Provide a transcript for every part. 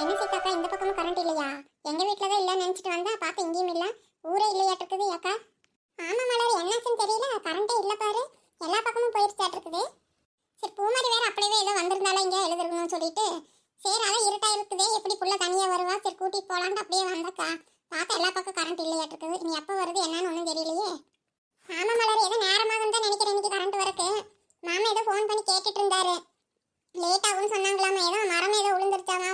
என்ன சீதாக்கா இந்த பக்கமும் கரண்ட் இல்லையா? எங்க வீட்டில் தான் இல்லைன்னு நினச்சிட்டு வந்தா பார்த்து இங்கேயும் இல்லை. ஊரே இல்லையாட்டிருக்குது அக்கா ஆமாம் மலர் என்னாச்சுன்னு தெரியல. கரண்டே இல்லை பாரு. எல்லா பக்கமும் போயிருச்சாட்டிருக்குது சரி பூமாரி வேற அப்படியே ஏதோ வந்திருந்தாலும் இங்கே எழுதிருக்கணும்னு சொல்லிட்டு. சரி அதான் இருட்டா இருக்குது. எப்படி புள்ள தனியாக வருவா? சரி கூட்டிட்டு போகலான்னு அப்படியே வந்தக்கா. பார்த்தா எல்லா பக்கம் கரண்ட் இல்லையாட்டிருக்குது நீ எப்போ வருது என்னன்னு ஒன்றும் தெரியலையே. ஆமாம் மலர் ஏதோ நேரமாகும் தான் நினைக்கிறேன் இன்னைக்கு கரண்ட் வரக்கு. மாமா ஏதோ ஃபோன் பண்ணி கேட்டுட்டு இருந்தாரு. லேட் ஆகும்னு சொன்னாங்களாமா. ஏதோ மரம் ஏதோ விழுந்துருச்சாமா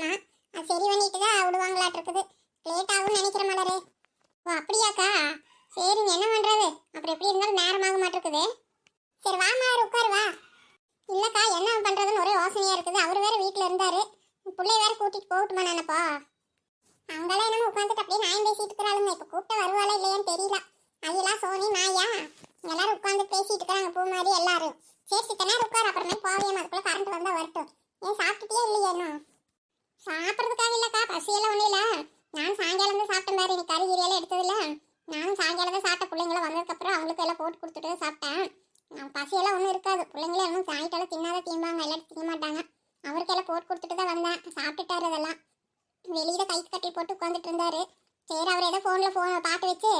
வயரெல்லாம் அது சரி பண்ணிட்டு தான் விடுவாங்களாட்டு இருக்குது லேட் ஆகும்னு நினைக்கிற மலரு. ஓ அப்படியாக்கா? சரி என்ன பண்ணுறது அப்புறம் எப்படி இருந்தாலும் நேரமாக மாட்டிருக்குது சரி வா மலர் உட்காரு வா. இல்லைக்கா என்ன பண்ணுறதுன்னு ஒரே யோசனையாக இருக்குது. அவர் வேறு வீட்டில் இருந்தார். பிள்ளை வேறு கூட்டிகிட்டு போகட்டுமா நானப்பா? அங்கெல்லாம் என்னமோ உட்காந்துட்டு அப்படியே நான் பேசிட்டு இருக்கிறாளுங்க. இப்போ கூப்பிட்ட வருவாளா இல்லையான்னு தெரியல. அதெல்லாம் சோனி மாயா எல்லாரும் உட்காந்து பேசிட்டு இருக்காங்க பூ மாதிரி எல்லாரும். சரி சித்த நேரம் உட்கார். அப்புறமே போவியம் அதுக்குள்ளே கரண்ட் வந்தால் வரட்டும். ஏன் சாப்பிட்டுட்டே இல்லையா இன்னும்? பசியெல்லாம் ஒன்றும் இல்லை. நான் சாயங்காலம் தான் சாப்பிட்டேன் பாரு. எனக்கு கறி கிரியெல்லாம் எடுத்ததில்ல. நானும் சாயங்காலம் தான் சாப்பிட்ட பிள்ளைங்களும் வந்ததுக்கப்புறம் அவங்களுக்கு எல்லாம் போட்டு கொடுத்துட்டு தான் சாப்பிட்டேன். நான் பசியெல்லாம் ஒன்றும் இருக்காது. பிள்ளைங்களே இன்னும் சாயங்காலம் தின்னாதான் தீம்பாங்க. எல்லாரும் திங்க மாட்டாங்க. அவருக்கெல்லாம் போட்டு கொடுத்துட்டு தான் வந்தேன். சாப்பிட்டுட்டாரு அதெல்லாம். வெளியில கை கட்டி போட்டு உட்காந்துட்டு இருந்தாரு. சரி அவர் ஏதோ ஃபோனில் ஃபோன் பாட்டு வச்சு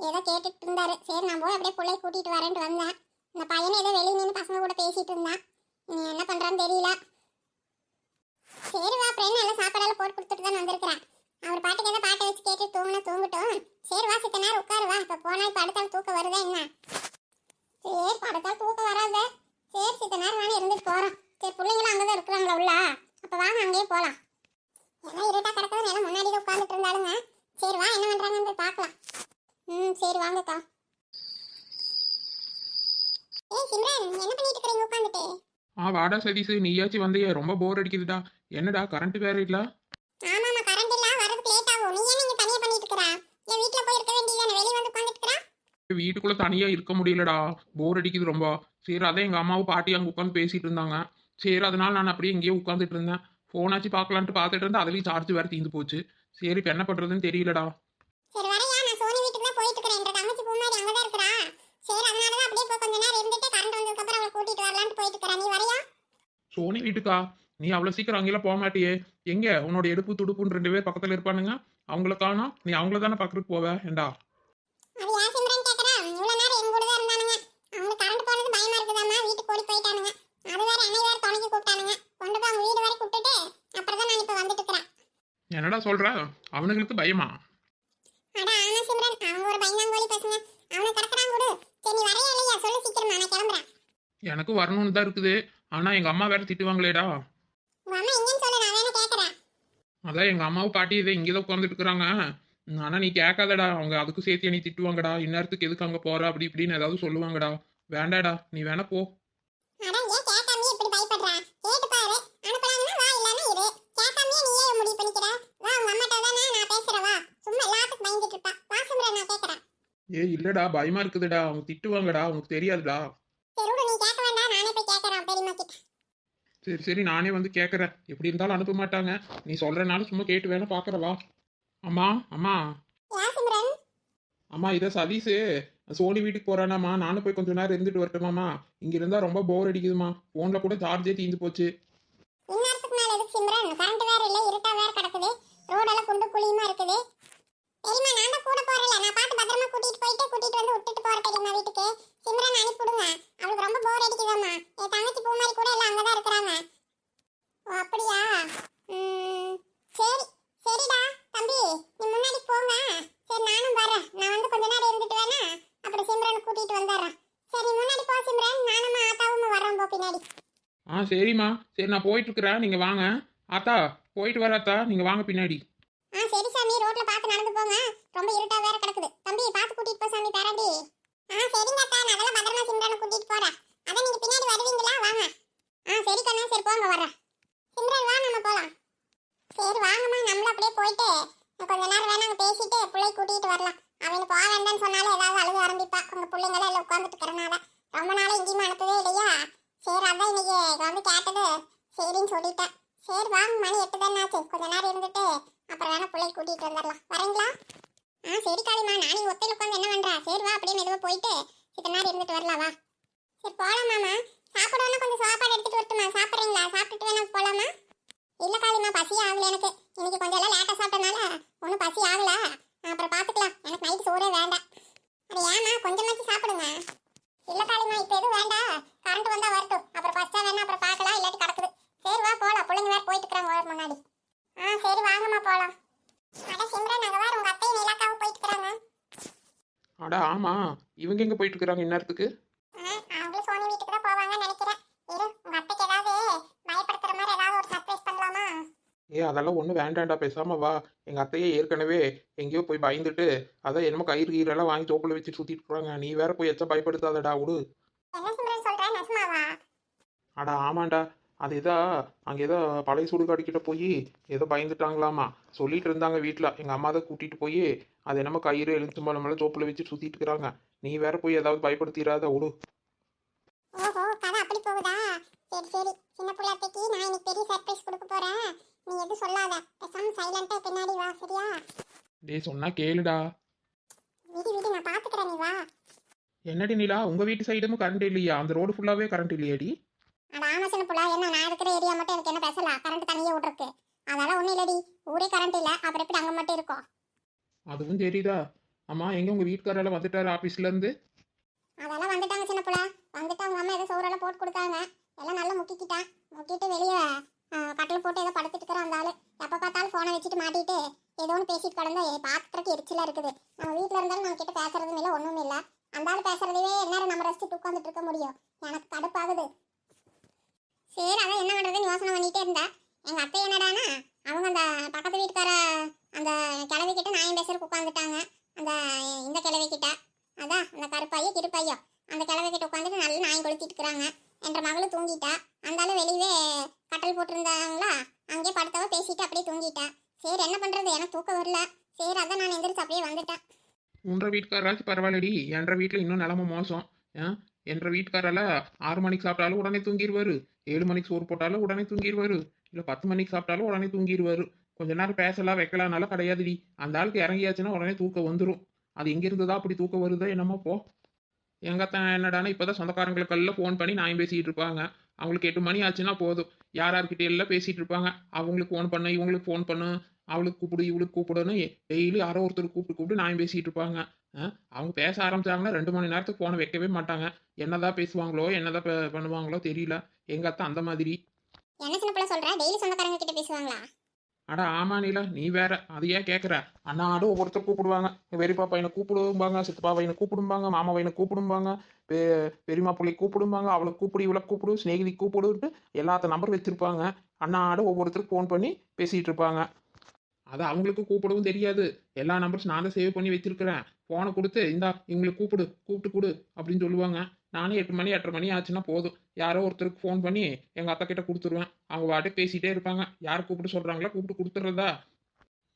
ஏதோ கேட்டுட்டு இருந்தாரு. சரி நான் போய் அப்படியே பிள்ளைய கூட்டிகிட்டு வரேன்ட்டு வந்தேன். இந்த பையனை ஏதோ வெளியே நின்று பசங்க கூட பேசிகிட்டு இருந்தான். நீ என்ன பண்ணுறான்னு தெரியல. சரி வா அப்புறம் நல்லா சாப்பாடெல்லாம் போட்டு கொடுத்துட்டு தான் வந்திருக்கிறேன். அவர் பாட்டுக்கு ஏதோ பாட்டை வச்சு கேட்டு தூங்கினா தூங்கட்டும். சரி வா சித்த நேரம் உட்காரு வா. இப்போ போனால் இப்போ அடுத்தால் தூக்கம் வருதா என்ன? சரி படுத்தால் தூக்கம் வராது. சரி சித்த நேரம் வேணா இருந்துட்டு போகிறோம் சரி பிள்ளைங்களும் அங்கே தான் இருக்கிறாங்களா உள்ள? அப்போ வாங்க அங்கேயே போகலாம் எல்லாம் இருட்டாக கிடக்குது எல்லாம் முன்னாடி தான் உட்காந்துட்டு இருந்தாலுங்க சரி வா என்ன பண்ணுறாங்கன்னு போய் பார்க்கலாம். ம் சரி வாங்கக்கா. ஏய் சிம்ரன் என்ன பண்ணிட்டு இருக்கீங்க உட்காந்துட்டு ஆ வாடா சதீஷ். நீயாச்சும் வந்தியே. ரொம்ப போர் அடிக்குதுடா. என்னடா கரண்ட் வேற இல்ல? ஆமாமா கரண்ட் இல்ல. வரதுக்கு லேட் ஆகும். நீ ஏன் இங்க தனியா பண்ணிட்டு இருக்கற என் வீட்ல போய் இருக்க வேண்டியதானே வெளிய வந்து உட்கார்ந்துட்டு இருக்கற வீட்டுக்குள்ள தனியா இருக்க முடியலடா. போர் அடிக்குது ரொம்ப. சரி அதான் எங்க அம்மாவும் பாட்டி அங்க உட்காந்து பேசிட்டு இருந்தாங்க. சரி அதனால நான் அப்படியே இங்கேயே உட்காந்துட்டு இருந்தேன். போனாச்சு பார்க்கலான்ட்டு பார்த்துட்டு இருந்தேன். அதுலயும் சார்ஜ் வேற தீந்து போச்சு. சரி இப்ப என்ன பண்றதுன்னு தெரியலடா. சரி வரையா நான் சோனி வீட்டுக்கு தான் போயிட்டு இருக்கறேன் என்ற தங்கச்சி பூமாரி அங்க தான் இருக்கறா. சரி அதனால தான் அப்படியே போய் கொஞ்ச நேரம் இருந்துட்டு கரண்ட் வந்ததுக்கு அப்புறம் அவளை கூட்டிட்டு வரலாம்னு போயிட்டு இருக்கறேன் நீ வரையா சோனி வீட்டுக்கா? நீ அவ்வளவு சீக்கிரம் அங்கெல்லாம் போக மாட்டியே. எங்க? உன்னோட எடுப்பு துடுப்புன்னு ரெண்டு பேர் பக்கத்துல இருப்பானுங்க. அவங்கள காணோம் நீ அவங்கள தானே பாக்குறதுக்கு போவ? ஏண்டா? என்னடா சொல்ற? அவனுங்களுக்கு பயமா? அட ஆமா சிம்ரன். அவங்க ஒரு பயந்தாங்கோலி பசங்க. அவனை கடக்குறான் கொடு. சரி வரையா இல்லையா? சொல்லு சீக்கிரமா. நான் கிளம்புறேன். எனக்கு வரணும்னு தான் இருக்குது. ஆனா எங்க அம்மா வேற திட்டுவாங்களேடா உங்க அம்மா எங்கன்னு சொல்லு நான் வேணா கேக்குறேன் அதான் எங்க அம்மாவும் பாட்டி இதை இங்கே தான் உட்காந்துட்டு இருக்கிறாங்க ஆனா நீ கேட்காதடா அவங்க அதுக்கும் சேர்த்து நீ திட்டுவாங்கடா இந்நேரத்துக்கு எதுக்கு அங்க போற அப்படி இப்படின்னு ஏதாவது சொல்லுவாங்கடா. வேண்டாடா நீ வேணா போ. அட ஏன் கேட்காமயே இப்படி பயப்படுறா? கேட்டு பாரு அனுப்புறாங்கன்னா வா இல்லன்னா இரு. கேட்காமயே நீ ஏன் முடிவு பண்ணிக்கிற வா உங்க அம்மாட்ட தானே நான் பேசுறேன் வா. சும்மா எல்லாத்துக்கும் பயந்துட்டு இருப்பா. வா சிம்ரன் நான் கேக்குறேன் ஏ இல்லடா பயமா இருக்குதுடா. அவங்க திட்டுவாங்கடா அவங்களுக்கு தெரியாதுடா சரி விடு நீ கேட்க வேண்டாம் நானே போய் கேட்கறேன் பெரியம்மா கிட்ட சரி சரி நானே வந்து கேட்கறேன் எப்படி இருந்தாலும் அனுப்ப மாட்டாங்க. நீ சொல்றனால சும்மா கேட்டு வேணா பாக்குறவா அம்மா அம்மா. அம்மா இதை சதீஷு. சோனி வீட்டுக்கு போறானாம்மா. நானும் போய் கொஞ்ச நேரம் இருந்துட்டு வரட்டுமாம்மா. இங்க இருந்தா ரொம்ப போர் அடிக்குதுமா போன்ல கூட சார்ஜே தீந்து போச்சு. இந்நேரத்துக்கு மேல எதுக்கு சிம்ரன்? கரண்ட் வேற இல்ல இருட்டா வேற கிடக்குது. ரோடெல்லாம் குண்டு குழியுமா இருக்குது? பெரியம்மா நான் தான் கூட போறல நான் பார்த்து பத்திரமா கூட்டிட்டு போயிட்டு கூட்டிட்டு வந்து விட்டுட்டு போற பெரியம்மா வீட்டுக்கு? சிம்ரன் அனுப்பிடுங்க அவளுக்கு ரொம்ப போர் அடிக்குதாம்மா. என் தங்கச்சி பூமாரி கூட எல்லாம் அங்கதான் இருக்கிறாங்க. ஓ அப்படியா? சரி. சரிடா தம்பி. நீ முன்னாடி போங்க. சரி நானும் வரேன் நான் வந்து கொஞ்ச நேரம் இருந்துட்டு வேணா. அப்புறம் சிம்ரன் கூட்டிட்டு வந்துடுறேன். சரி முன்னாடி போ சிம்ரன். நானும் ஆத்தாவும் வரோம் போ பின்னாடி. ஆ சரிம்மா. சரி நான் போயிட்டு இருக்கிறேன். நீங்க வாங்க. ஆத்தா போயிட்டு வர அத்தா நீங்க வாங்க பின்னாடி. ஆ சரி சாமி ரோட்ல பார்த்து நடந்து போங்க. ரொம்ப இருட்டா வேற கிடக்குது. தம்பி பார்த்து கூட்டிட்டு போ சாமி பேரண்டி. ஆ சரிங்க நான் அதெல்லாம் பத்திரமா சிம்ரனை கூட்டிட்டு போறேன். அதான் நீங்க பின்னாடி வருவீங்களா? வாங்க. ஆ சரி கண்ணா. சரி போங்க வர்றேன். சிம்ரன் வா நம்ம போலாம். சரி வாங்கம்மா. நம்மளும் அப்படியே போயிட்டு கொஞ்ச நேரம் வேணா அங்க பேசிட்டு பிள்ளை கூட்டிட்டு வரலாம். அவனுக்கு போக வேண்டாம்னு சொன்னாலும் ஏதாவது அழுக ஆரம்பிப்பா. உங்க பிள்ளைங்களும் எல்லாம் உட்காந்துட்டு இருக்கிறனால ரொம்ப நாள் எங்கேயுமே அனுப்பவே இல்லையா? சரி அதான் இன்னைக்கு வந்து கேட்டது. சரின்னு சொல்லிட்டேன். சரி வாங்க மணி எட்டு தானே ஆச்சு. கொஞ்ச நேரம் இருந்துட்டு அப்புறம் வேணா பிள்ளை கூட்டிட்டு வந்துடலாம் வரீங்களா? ஆ சரி காளிமா நானும் ஒத்தையில் உட்காந்து என்ன பண்றா? சரி வா அப்படியே மெதுவாக போயிட்டு இத்தனை நேரம் இருந்துட்டு வரலாவா சரி போலாம் மாமா. சாப்பிடணும் கொஞ்சம் சாப்பாடு எடுத்துட்டு வரட்டுமா? சாப்பிட்றீங்களா? சாப்பிட்டுட்டு வேணா போகலாமா இல்லை காளிமா பசி ஆகல எனக்கு. இன்னைக்கு கொஞ்சம் எல்லாம் லேட்டாக சாப்பிட்டனால ஒன்றும் பசி ஆகல. அப்புறம் பார்த்துக்கலாம் எனக்கு நைட்டு சோறே வேண்டாம். அது ஏமா கொஞ்சமாச்சு சாப்பிடுங்க. இல்லை காளிமா இப்போ எதுவும் வேண்டாம் கரண்ட் வந்தா வரட்டும் அப்புறம் பஸ்டா வேணா அப்புறம் பார்க்கலாம் இல்லாட்டி கிடக்குது சரி வா போலாம் பிள்ளைங்க வேற போயிட்டு இருக்கிறாங்க வேற முன்னாடி ஆ சரி வாங்கம்மா போலாம் அட சிம்ரன் அங்க வேற உங்க அத்தையும் நிலாக்காவும் போயிட்டு இருக்கிறாங்க அட ஆமா. இவங்க எங்க போயிட்டு இருக்கிறாங்க இந்நேரத்துக்கு ஏ அதெல்லாம் ஒன்றும் வேண்டாம்டா பேசாம வா. எங்க அத்தையே ஏற்கனவே எங்கேயோ போய் பயந்துட்டு அதான் என்னமோ கயிறு கீரெல்லாம் வாங்கி தோப்புல வச்சு சுத்திட்டு இருக்காங்க. நீ வேற போய் எச்சா பயப்படுத்தாதடா விடு அட ஆமாண்டா. அது ஏதோ அங்கே ஏதோ பழைய சுடுகாடுக்கிட்ட போய் ஏதோ பயந்துட்டாங்களாமா? சொல்லிட்டு இருந்தாங்க வீட்டில் எங்கள் அம்மா தான் கூட்டிகிட்டு போய் அது என்னமோ கயிறு எலுமிச்சம்பழம் மேலே தோப்பில் வச்சு சுற்றிட்டு இருக்கிறாங்க. நீ வேற போய் ஏதாவது பயப்படுத்திடாத விடு ஓஹோ கதை அப்படி போகுதா? சரி சரி. சின்ன நான் இன்னைக்கு பெரிய சர்ப்ரைஸ் கொடுக்க போறேன். நீ எதுவும் சொல்லாத. பேசாம சைலண்டா பின்னாடி வா சரியா? டேய் சொன்னா கேளுடா. விடு விடு நான் பாத்துக்கிறேன் நீ வா. என்னடி நிலா உங்கள் வீட்டு சைடும் கரண்ட் இல்லையா? அந்த ரோடு ஃபுல்லாகவே கரண்ட் இல்லையாடி? அட ஆமா சின்ன புள்ள என்ன? நான் இருக்கிற ஏரியா மட்டும் எனக்கு என்ன பேசலாம் கரண்ட் தனியே விட்டுருக்கு. அதெல்லாம் ஒண்ணும் இல்லடி. ஊரே கரண்ட் இல்ல. அப்புறம் எப்படி அங்க மட்டும் இருக்கும்? அதுவும் தெரியுதா? அம்மா எங்கே உங்கள் வீட்டுக்காரெல்லாம் வந்துட்டாரு ஆஃபீஸ்லேருந்து அதெல்லாம் வந்துட்டாங்க சின்ன புள்ள. வந்துட்டு அவங்க அம்மா ஏதோ சோறெல்லாம் போட்டு கொடுத்தாங்க. எல்லாம் நல்லா முக்கிக்கிட்டான் முக்கிட்டு வெளியே கட்டில் போட்டு ஏதோ படுத்துட்டு இருக்கிறான் அந்த ஆளு. எப்போ பார்த்தாலும் ஃபோனை வச்சுட்டு மாட்டிட்டு ஏதோ ஒன்று பேசிட்டு கிடந்தா பார்க்கறதுக்கு எரிச்சலாக இருக்குது. நம்ம வீட்டில் இருந்தாலும் நம்ம கிட்ட பேசுறதும் இல்லை ஒன்றும் இல்லை. அந்த ஆள் பேசுறதையே என்ன நம்ம ரசிச்சுட்டு உட்காந்துட்டு இருக்க முடியும். எனக்கு கடுப்பாகுது. சரி அதான் என்ன பண்ணுறதுன்னு யோசனை பண்ணிட்டே இருந்தேன் எங்கள் அத்தை என்னடானா அவங்க அந்த பக்கத்து வீட்டுக்கார அந்த கிழவி கிட்ட நான் பேசுறதுக்கு உட்காந்துட்டாங்க அந்த இந்த கிழவி கிட்ட. அதான் அந்த கருப்பையோ கிருப்பையோ. அந்த கிழவி கிட்ட உட்காந்துட்டு நல்லா நாய் கொளுத்திட்டு இருக்கிறாங்க. என்ற மகளும் தூங்கிட்டா. அந்தாலும் வெளியவே கட்டல் போட்டிருந்தாங்களா? அங்கே படுத்தவ பேசிட்டு அப்படியே தூங்கிட்டா. சரி என்ன பண்றது? எனக்கு தூக்கம் வரல. சரி அதான் நான் எந்திரிச்சு அப்படியே வந்துட்டேன். உன்ற வீட்டுக்காராச்சும் பரவாயில்லடி. என்ற வீட்டில் இன்னும் நிலம மோசம். ஆ? என்ற வீட்டுக்காரால ஆறு மணிக்கு சாப்பிட்டாலும் உடனே தூங்கிடுவாரு ஏழு மணிக்கு சோறு போட்டாலும் உடனே தூங்கிடுவாரு இல்லை பத்து மணிக்கு சாப்பிட்டாலும் உடனே தூங்கிடுவாரு கொஞ்ச நேரம் பேசலாம் வைக்கலாம்னால கிடையாதுடி. அந்த ஆளுக்கு இறங்கியாச்சுன்னா உடனே தூக்கம் வந்துடும் அது எங்கே இருந்ததா அப்படி தூக்கம் வருதோ என்னமோ போ. எங்கத்தான் தான் என்னடானா இப்போதான் சொந்தக்காரங்களுக்கெல்லாம் ஃபோன் பண்ணி நான் பேசிகிட்டு இருப்பாங்க. அவங்களுக்கு எட்டு மணி ஆச்சுன்னா போதும். யார் யார்கிட்ட எல்லாம் பேசிகிட்டு இருப்பாங்க? அவங்களுக்கு ஃபோன் பண்ணு இவங்களுக்கு ஃபோன் பண்ணு. அவளுக்கு கூப்பிடு இவளுக்கு கூப்பிடுன்னு டெய்லி யாரோ ஒருத்தர் கூப்பிட்டு கூப்பிட்டு நான் பேசிட்டு இருப்பாங்க. அவங்க பேச ஆரம்பிச்சாங்கன்னா ரெண்டு மணி நேரத்துக்கு ஃபோனை வைக்கவே மாட்டாங்க. என்னதான் பேசுவாங்களோ என்னதான் பண்ணுவாங்களோ தெரியல. எங்க அத்தை அந்த மாதிரி. என்ன சின்ன பிள்ளை சொல்ற? டெய்லி சொந்தக்காரங்க கிட்ட பேசுவாங்களா? அட ஆமா நீலா நீ வேற. அது ஏன் கேட்குற அண்ணாடும் ஒவ்வொருத்தர் கூப்பிடுவாங்க. பெரியப்பா பையனை கூப்பிடுவாங்க சித்தப்பா பையனை கூப்பிடுவாங்க மாமா பையனை கூப்பிடுவாங்க பெ பெரியம்மா பிள்ளை கூப்பிடுவாங்க அவளை கூப்பிடு இவளை கூப்பிடு ஸ்நேகிதி கூப்பிடுன்ட்டு எல்லாத்த நம்பர் வச்சிருப்பாங்க. அண்ணாடும் ஒவ்வொருத்தருக்கு ஃபோன் பண்ணி பேசிட்டு இருப்பாங்க. அது அவங்களுக்கு கூப்பிடவும் தெரியாது. எல்லா நம்பர்ஸ் நான் தான் சேவ் பண்ணி வச்சிருக்கிறேன். ஃபோனை கொடுத்து இந்தா இவங்களுக்கு கூப்பிடு கூப்பிட்டு கொடு அப்படின்னு சொல்லுவாங்க. நானும் எட்டு மணி எட்டரை மணி ஆச்சுன்னா போதும். யாரோ ஒருத்தருக்கு ஃபோன் பண்ணி எங்கள் அத்தா கிட்ட கொடுத்துருவேன். அவங்க வாட்டே பேசிகிட்டே இருப்பாங்க. யார் கூப்பிட்டு சொல்கிறாங்களோ கூப்பிட்டு கொடுத்துட்றதா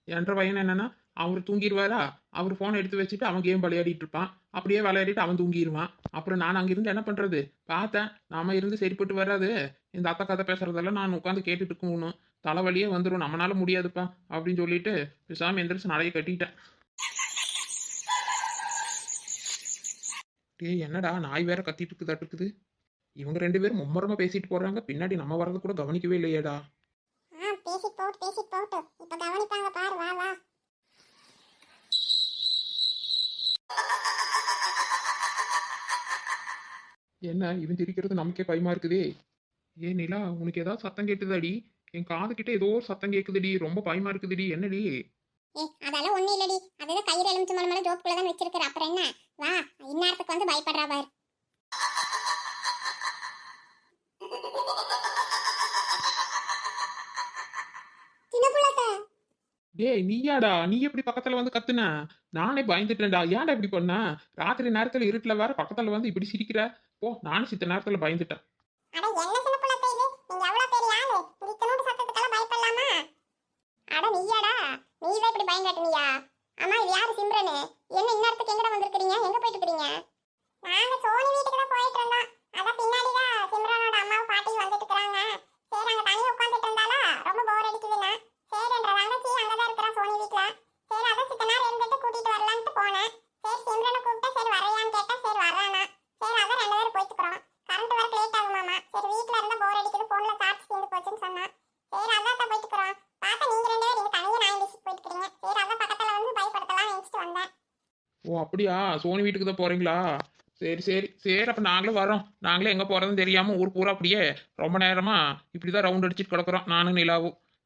என்ற பையன் என்னன்னா அவர் தூங்கிடுவாரா? அவர் ஃபோனை எடுத்து வச்சுட்டு அவன் கேம் விளையாடிட்டு இருப்பான். அப்படியே விளையாடிட்டு அவன் தூங்கிடுவான். அப்புறம் நான் அங்கிருந்து என்ன பண்ணுறது பார்த்தேன். நாம இருந்து சரிப்பட்டு வராது. இந்த அத்தை கதை பேசுறதெல்லாம் நான் உட்காந்து கேட்டுட்டு இருக்கணும். தலைவலியே வந்துடும் நம்மளால முடியாதுப்பா அப்படின்னு சொல்லிட்டு பேசாம எந்திரிச்சு நடைய கட்டிட்டேன். டேய் என்னடா நாய் வேற கத்திட்டு இருக்குது இவங்க ரெண்டு பேரும் மும்மரமா பேசிட்டு போறாங்க. பின்னாடி நம்ம வர்றது கூட கவனிக்கவே இல்லையேடா. பேசிட்டு போட்டு பேசிட்டு போட்டு. இப்ப கவனிப்பாங்க பாரு வா வா. என்ன இவன் சிரிக்கிறது நமக்கே பயமா இருக்குதே? ஏ நிலா உனக்கு ஏதாவது சத்தம் கேட்டுதாடி. என் காது கிட்ட ஏதோ ஒரு சத்தம் கேக்குதுடி. ரொம்ப பயமா இருக்குதுடி. என்னடி? ஏ அதெல்லாம் ஒண்ணும் இல்லடி. அதுதான் கயிறு எலுமிச்சு மலை மேல ஜோப்புக்குள்ள தான் வச்சிருக்கிற. அப்புறம் என்ன? வா இந்நேரத்துக்கு வந்து பயப்படுறா பாரு. ஏய் நீயாடா? நீ எப்படி பக்கத்துல வந்து கத்துன? நானே பயந்துட்டேன்டா. ஏன்டா இப்படி பண்ண? ராத்திரி நேரத்துல இருட்டுல வேற பக்கத்துல வந்து இப்படி சிரிக்கிற? போ நானும் சித்த நேரத்துல பயந்துட்டேன். அட நீயாடா. நீதான் இப்படி பயம் அம்மா இது யாரு சிம்ரனு? என்ன இந்நேரத்துக்கு எங்கடா வந்திருக்கீங்க எங்க போயிட்டு இருக்கீங்க நாங்க சோனி வீட்டுக்கு தான் போயிட்டு இருந்தோம். அதான் பின்னாடி தான் சிம்ரனோட அம்மாவும் பாட்டியும் வந்துட்டு இருக்காங்க சரி அங்க தனியா உட்காந்துட்டு இருந்தாலும் ரொம்ப போர் அடிக்குதுன்னா. சரி என்ற தங்கச்சி அங்கதான் இருக்கிறான் சோனி வீட்டுல சரி அதை சித்த நேரம் இருந்துட்டு கூட்டிட்டு வரலான்ட்டு போனேன். சரி சிம்ரனை கூப்பிட்டா சரி வரையான்னு கேட்டா சரி வர்றானா. சரி அதை ரெண்டு பேரும் போயிட்டுக்கிறோம். கரண்ட் வரக்கு லேட் ஆகுமாமா சரி வீட்டுல இருந்தா போர் அடிக்குது போன்ல சார்ஜ் தீர்ந்து நான் எந்திரிச்சு போயிட்டுக்கிறீங்க. சரி அதான் வந்து பயப்படுத்தலாம் நினைச்சிட்டு வந்தேன். ஓ அப்படியா? சோனி வீட்டுக்கு தான் போறீங்களா? சரி சரி சரி அப்போ நாங்களும் வரோம் நாங்களே எங்கே போறதுன்னு தெரியாமல் ஊர் பூரா அப்படியே ரொம்ப நேரமா இப்படி தான் ரவுண்ட் அடிச்சுட்டு கிடக்குறோம். நானும் நிலாவும்.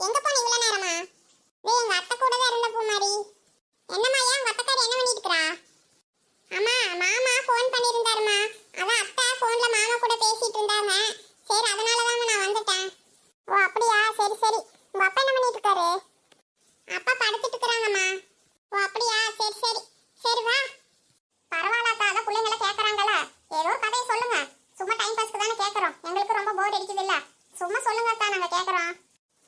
எங்க போன இவ்வளவு நேரமா? டேய் எங்க அத்தை கூட தான் இருந்த பூமாரி. என்னம்மா ஏன் உங்க அத்தைக்கார என்ன பண்ணிட்டு அம்மா மாமா ஃபோன் பண்ணியிருந்தாருமா அதான் அத்தை ஃபோன்ல மாமா கூட பேசிட்டு இருந்தாங்க. சரி அதனால தான் நான் வந்துட்டேன். ஓ அப்படியா? சரி சரி. உங்க அப்பா என்ன பண்ணிட்டு இருக்காரு அப்பா படுத்துட்டு இருக்கிறாங்கம்மா. ஓ அப்படியா? சரி சரி. சரி வா. பரவாயில்லக்கா அதான் பிள்ளைங்களை கேட்குறாங்களா ஏதோ கதையை சொல்லுங்க. சும்மா டைம் பாஸ்க்கு தானே கேட்குறோம் எங்களுக்கு ரொம்ப போர் அடிக்குது இல்லை சும்மா சொல்லுங்கக்கா நாங்கள் கேட்குறோம்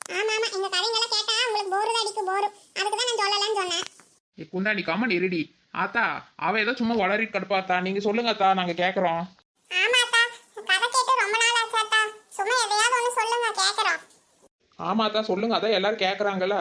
ஆமா ஆமா. இந்த கதைங்களை கேட்டா உங்களுக்கு போர் அடிக்கு போர் அதுக்கு தான் நான் சொல்லலன்னு சொன்னேன். ஏ இருடி. ஆத்தா அவ ஏதோ சும்மா வளரி கடுப்பாத்தா நீங்க சொல்லுங்க அத்தா நாங்க கேக்குறோம். ஆமா அத்தா கதை கேட்டு ரொம்ப நாள் ஆச்சு சொல்லுங்க கேக்குறோம். ஆமா சொல்லுங்க அதான் எல்லாரும் கேக்குறாங்கல்ல.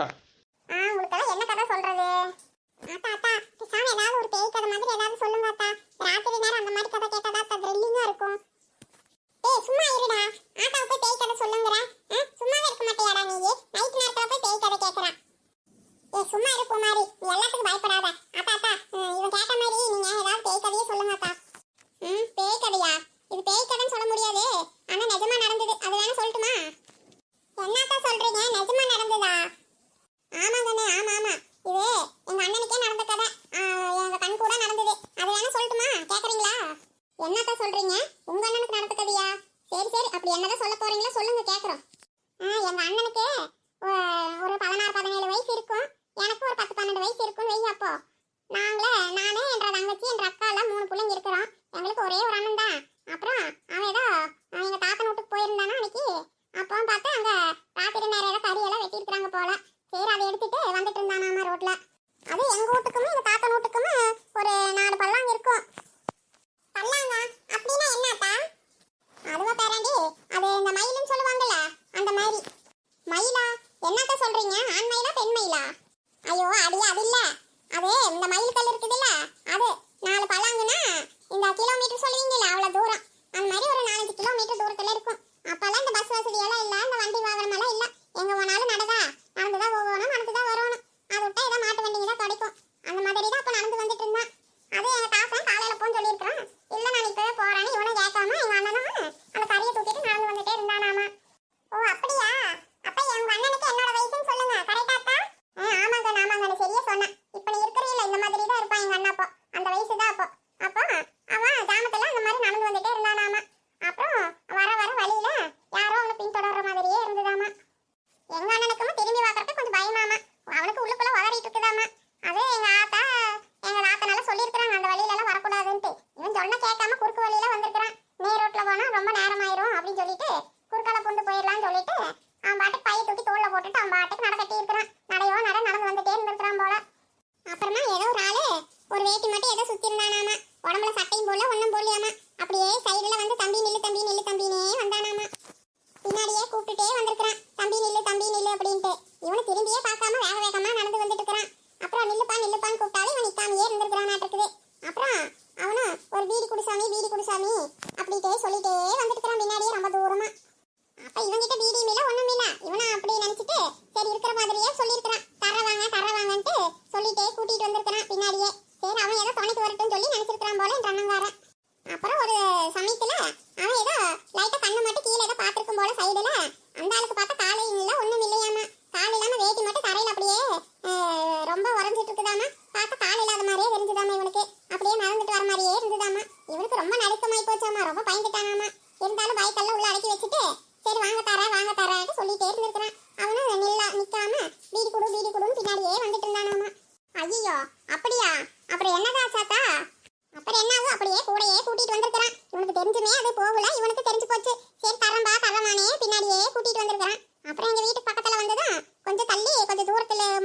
அப்படின்ட்டு. இவனை திரும்பியே பார்க்காம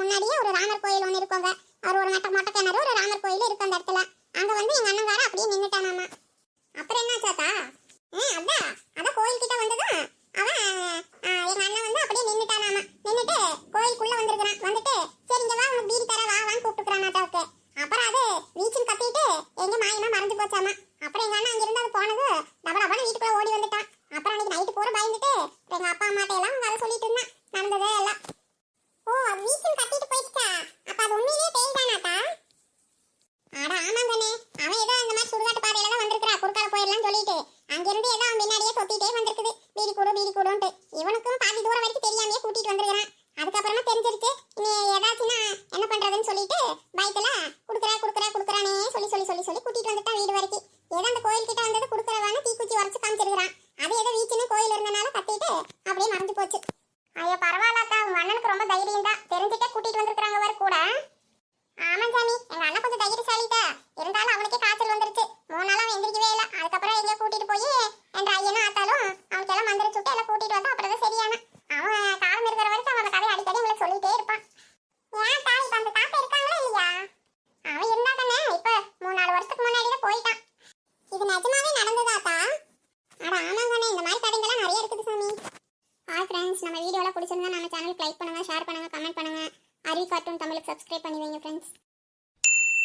முன்னாடியே ஒரு ராமர் கோயில் ஒன்று இருக்குங்க அவர் ஒரு மட்ட மொட்டை கிணறு ஒரு ராமர் கோயில் இருக்கு அந்த இடத்துல. அங்க வந்து எங்க அண்ணங்கார அப்படி